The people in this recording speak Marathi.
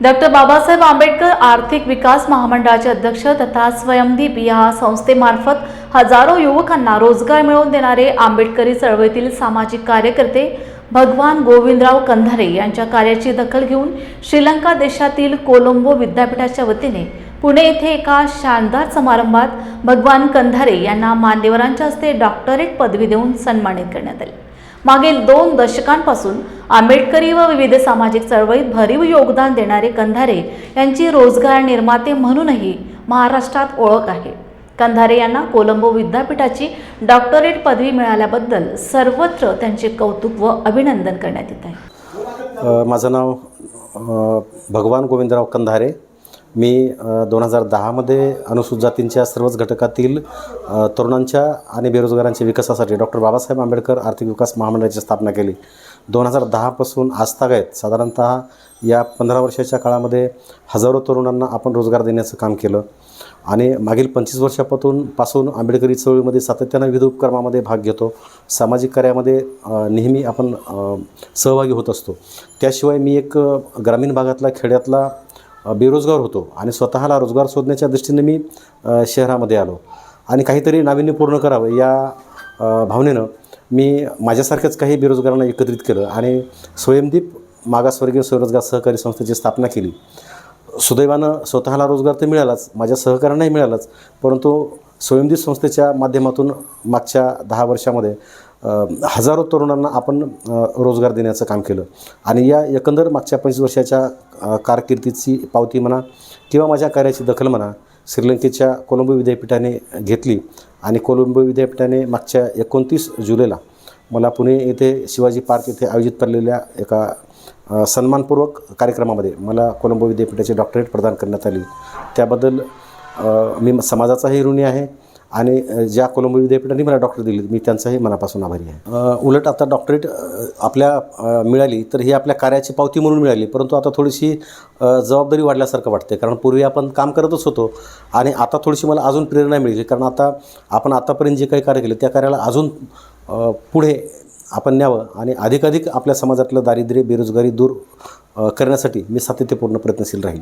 डॉक्टर बाबासाहेब आंबेडकर आर्थिक विकास महामंडळाचे अध्यक्ष तथा स्वयंदीप या संस्थेमार्फत हजारो युवकांना रोजगार मिळवून देणारे आंबेडकरी चळवळीतील सामाजिक कार्यकर्ते भगवान गोविंदराव कंधारे यांच्या कार्याची दखल घेऊन श्रीलंका देशातील कोलंबो विद्यापीठाच्या वतीने पुणे येथे एका शानदार समारंभात भगवान कंधारे यांना मान्यवरांच्या हस्ते डॉक्टरेट पदवी देऊन सन्मानित करण्यात आले. मागील दोन दशकांपासून आंबेडकरी व विविध सामाजिक चळवळीत भरीव योगदान देणारे कंधारे यांची रोजगार निर्माते म्हणूनही महाराष्ट्रात ओळख आहे. कंधारे यांना कोलंबो विद्यापीठाची डॉक्टरेट पदवी मिळाल्याबद्दल सर्वत्र त्यांचे कौतुक व अभिनंदन करण्यात येत आहे. माझं नाव भगवान गोविंदराव कंधारे. मी दोन हजार दहामध्ये अनुसूचित जातींच्या सर्वच घटकातील तरुणांच्या आणि बेरोजगारांच्या विकासासाठी डॉक्टर बाबासाहेब आंबेडकर आर्थिक विकास महामंडळाची स्थापना केली. दोन हजार दहापासून आजतागायत साधारणतः या पंधरा वर्षाच्या काळामध्ये हजारो तरुणांना आपण रोजगार देण्याचं काम केलं. आणि मागील पंचवीस वर्षापासून पासून आंबेडकरी चळवळीमध्ये सातत्यानं विविध उपक्रमामध्ये भाग घेतो. सामाजिक कार्यामध्ये नेहमी आपण सहभागी होत असतो. त्याशिवाय मी एक ग्रामीण भागातला खेड्यातला बेरोजगार होतो आणि स्वतःला रोजगार शोधण्याच्या दृष्टीने मी शहरामध्ये आलो. आणि काहीतरी नाविन्यपूर्ण करावं या भावनेनं मी माझ्यासारख्याच काही बेरोजगारांना एकत्रित केलं आणि स्वयंदीप मागासवर्गीय स्वरोजगार सहकारी संस्थेची स्थापना केली. सुदैवानं स्वतःला रोजगार तर मिळालाच माझ्या सहकाऱ्यांनाही मिळालाच परंतु स्वयंदित संस्थेच्या माध्यमातून मागच्या दहा वर्षामध्ये हजारो तरुणांना आपण रोजगार देण्याचं काम केलं. आणि या एकंदर मागच्या पंचवीस वर्षाच्या कारकिर्दीची पावती म्हणा किंवा माझ्या कार्याची दखल म्हणा श्रीलंकेच्या कोलंबो विद्यापीठाने घेतली. आणि कोलंबो विद्यापीठाने मागच्या एकोणतीस जुलैला मला पुणे येथे शिवाजी पार्क येथे आयोजित केलेल्या एका सन्मानपूर्वक कार्यक्रमामध्ये मला कोलंबो विद्यापीठाची डॉक्टरेट प्रदान करण्यात आली. त्याबद्दल मी समाजाचाही ऋणी आहे आणि ज्या कोलंबो विद्यापीठाने मला डॉक्टर दिली मी त्यांचाही मनापासून आभारी आहे. उलट आता डॉक्टरेट आपल्या मिळाली तर ही आपल्या कार्याची पावती म्हणून मिळाली परंतु आता थोडीशी जबाबदारी वाढल्यासारखं वाटते कारण पूर्वी आपण काम करतच होतो आणि आता थोडीशी मला अजून प्रेरणा मिळाली कारण आता आपण आतापर्यंत जे काही कार्य केले त्या कार्याला अजून पुढे आपण न्यावं आणि अधिकाधिक आपल्या समाजातलं दारिद्र्य बेरोजगारी दूर करण्यासाठी मी सातत्यपूर्ण प्रयत्नशील राहील